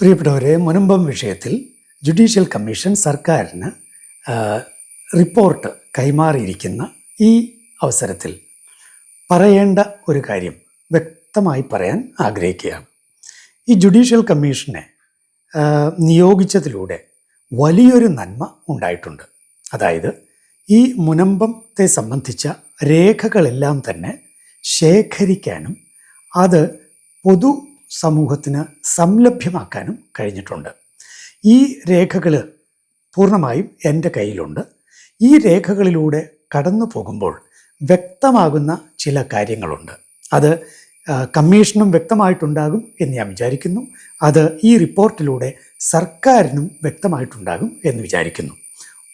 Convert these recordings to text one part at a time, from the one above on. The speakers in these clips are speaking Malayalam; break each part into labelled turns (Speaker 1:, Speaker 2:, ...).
Speaker 1: പ്രിയപ്പെട്ടവരെ മുനമ്പം വിഷയത്തിൽ ജുഡീഷ്യൽ കമ്മീഷൻ സർക്കാരിന് റിപ്പോർട്ട് കൈമാറിയിരിക്കുന്ന ഈ അവസരത്തിൽ പറയേണ്ട ഒരു കാര്യം വ്യക്തമായി പറയാൻ ആഗ്രഹിക്കുകയാണ്. ഈ ജുഡീഷ്യൽ കമ്മീഷനെ നിയോഗിച്ചതിലൂടെ വലിയൊരു നന്മ ഉണ്ടായിട്ടുണ്ട്. അതായത് ഈ മുനമ്പത്തെ സംബന്ധിച്ച രേഖകളെല്ലാം തന്നെ ശേഖരിക്കാനും അത് പൊതു സമൂഹത്തിന് സംലഭ്യമാക്കാനും കഴിഞ്ഞിട്ടുണ്ട്. ഈ രേഖകൾ പൂർണമായും എന്റെ കയ്യിലുണ്ട്. ഈ രേഖകളിലൂടെ കടന്നു പോകുമ്പോൾ വ്യക്തമാകുന്ന ചില കാര്യങ്ങളുണ്ട്. അത് കമ്മീഷനും വ്യക്തമായിട്ടുണ്ടാകും എന്ന് ഞാൻ വിചാരിക്കുന്നു. അത് ഈ റിപ്പോർട്ടിലൂടെ സർക്കാരിനും വ്യക്തമായിട്ടുണ്ടാകും എന്ന് വിചാരിക്കുന്നു.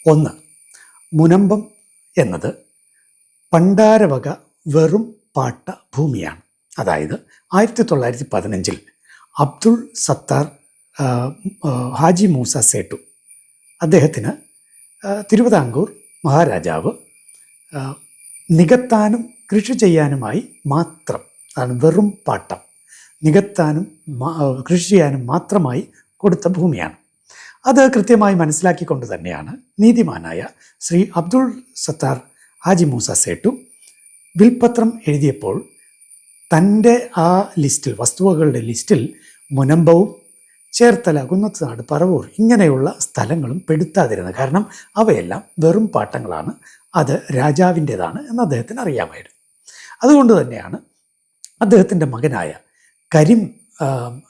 Speaker 1: ഒന്ന് മുനമ്പം എന്നത് പണ്ടാരവക വെറും പാട്ട ഭൂമിയാണ് അതായത് ആയിരത്തി തൊള്ളായിരത്തി പതിനഞ്ചിൽ അബ്ദുൾ സത്താർ ഹാജി മൂസ സേട്ടു. അദ്ദേഹത്തിന് തിരുവിതാംകൂർ മഹാരാജാവ് നികത്താനും കൃഷി ചെയ്യാനുമായി മാത്രം അതാണ് വെറും പാട്ടം നികത്താനും കൃഷി ചെയ്യാനും മാത്രമായി കൊടുത്ത ഭൂമിയാണ്. അത് കൃത്യമായി മനസ്സിലാക്കിക്കൊണ്ട് തന്നെയാണ് നീതിമാനായ ശ്രീ അബ്ദുൾ സത്താർ ഹാജി മൂസ സേട്ടു വിൽപത്രം എഴുതിയപ്പോൾ തന്റെ ആ ലിസ്റ്റിൽ വസ്തുവകളുടെ ലിസ്റ്റിൽ മുനമ്പവും ചേർത്തല കുന്നത്തുനാട് പറവൂർ. ഇങ്ങനെയുള്ള സ്ഥലങ്ങളും പെടുത്താതിരുന്നത്. കാരണം അവയെല്ലാം വെറും പാട്ടങ്ങളാണ്. അത് രാജാവിന്റെതാണ് എന്ന് അദ്ദേഹത്തിന് അറിയാമായിരുന്നു. അതുകൊണ്ട് തന്നെയാണ് അദ്ദേഹത്തിന്റെ മകനായ കരീം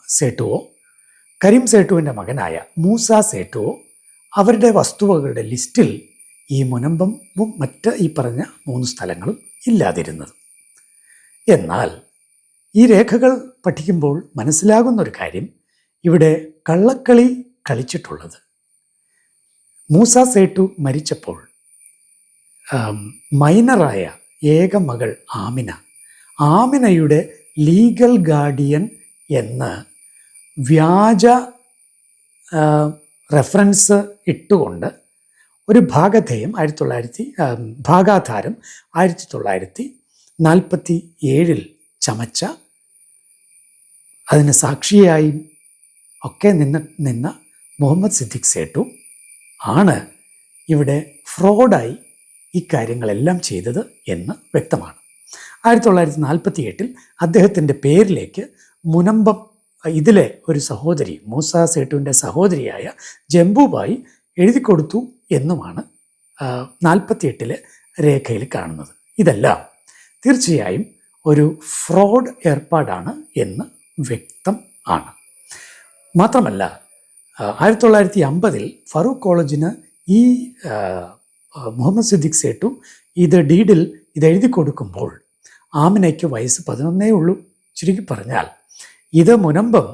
Speaker 1: സേട്ടുവോ കരീം സേട്ടുവിന്റെ മകനായ മൂസ സേട്ടുവോ അവരുടെ വസ്തുവകളുടെ ലിസ്റ്റിൽ ഈ മുനമ്പും മറ്റ് ഈ പറഞ്ഞ മൂന്ന് സ്ഥലങ്ങളും ഇല്ലാതിരുന്നത്. എന്നാൽ ഈ രേഖകൾ പഠിക്കുമ്പോൾ മനസ്സിലാകുന്നൊരു കാര്യം ഇവിടെ കള്ളക്കളി കളിച്ചിട്ടുള്ളത്. മൂസ സേട്ടു മരിച്ചപ്പോൾ മൈനറായ ഏക മകൾ ആമിന ആമിനയുടെ ലീഗൽ ഗാർഡിയൻ എന്ന് വ്യാജ റെഫറൻസ് ഇട്ടുകൊണ്ട് ഒരു ഭാഗധേയം ആയിരത്തി തൊള്ളായിരത്തി ഭാഗാധാരം ആയിരത്തി തൊള്ളായിരത്തി നാൽപ്പത്തി ഏഴിൽ ചമച്ച അതിന് സാക്ഷിയായി ഒക്കെ നിന്ന നിന്ന മുഹമ്മദ് സിദ്ദിഖ് സേട്ടു ആണ് ഇവിടെ ഫ്രോഡായി ഈ കാര്യങ്ങളെല്ലാം ചെയ്തത് എന്ന് വ്യക്തമാണ്. ആയിരത്തി തൊള്ളായിരത്തി നാൽപ്പത്തി എട്ടിൽ അദ്ദേഹത്തിന്റെ പേരിലേക്ക് മുനമ്പം ഇതിലെ ഒരു സഹോദരി മൂസ സേട്ടുവിന്റെ സഹോദരിയായ ജംബുബായി എഴുതി കൊടുത്തു എന്നുമാണ് നാൽപ്പത്തി എട്ടിലെ രേഖയിൽ കാണുന്നത്. ഇതെല്ലാം തീർച്ചയായും ഒരു ഫ്രോഡ് ഏർപ്പാടാണ് എന്ന് വ്യക്തം ആണ്. മാത്രമല്ല ആയിരത്തി തൊള്ളായിരത്തി അമ്പതിൽ ഫറൂഖ് കോളേജിന് ഈ മുഹമ്മദ് സിദ്ദിഖ് സേട്ടു ഇത് ഡീഡിൽ ഇത് എഴുതി കൊടുക്കുമ്പോൾ ആമിനയ്ക്ക് വയസ്സ് പതിനൊന്നേ ഉള്ളൂ. ചുരുക്കി പറഞ്ഞാൽ ഇത് മുനമ്പം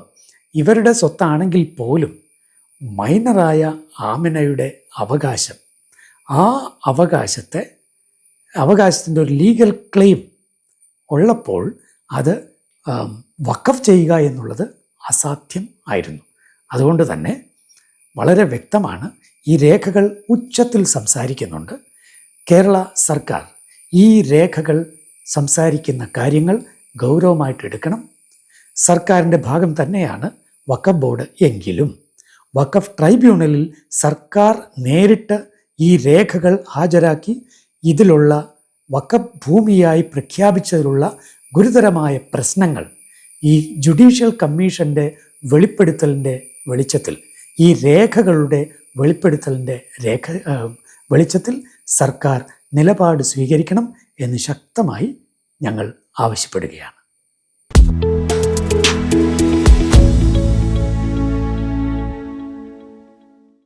Speaker 1: ഇവരുടെ സ്വത്താണെങ്കിൽ പോലും മൈനറായ ആമിനയുടെ അവകാശം. ആ അവകാശത്തെ അവകാശത്തിന്റെ ഒരു ലീഗൽ ക്ലെയിം ഉള്ളപ്പോൾ അത് വഖഫ് ചെയ്യുക എന്നുള്ളത് അസാധ്യം ആയിരുന്നു. അതുകൊണ്ട് തന്നെ വളരെ വ്യക്തമാണ് ഈ രേഖകൾ ഉച്ചത്തിൽ സംസാരിക്കുന്നുണ്ട്. കേരള സർക്കാർ ഈ രേഖകൾ സംസാരിക്കുന്ന കാര്യങ്ങൾ ഗൗരവമായിട്ട് എടുക്കണം. സർക്കാരിന്റെ ഭാഗം തന്നെയാണ് വക്കഫ് ബോർഡ് എങ്കിലും. വക്കഫ് ട്രൈബ്യൂണലിൽ സർക്കാർ നേരിട്ട് ഈ രേഖകൾ ഹാജരാക്കി ഇതിലുള്ള വക്കഫ് ഭൂമിയായി പ്രഖ്യാപിച്ചതിലുള്ള ഗുരുതരമായ പ്രശ്നങ്ങൾ ഈ ജുഡീഷ്യൽ കമ്മീഷന്റെ വെളിപ്പെടുത്തലിന്റെ വെളിച്ചത്തിൽ ഈ രേഖകളുടെ വെളിപ്പെടുത്തലിന്റെ രേഖ വെളിച്ചത്തിൽ സർക്കാർ നിലപാട് സ്വീകരിക്കണം എന്ന് ശക്തമായി ഞങ്ങൾ ആവശ്യപ്പെടുകയാണ്.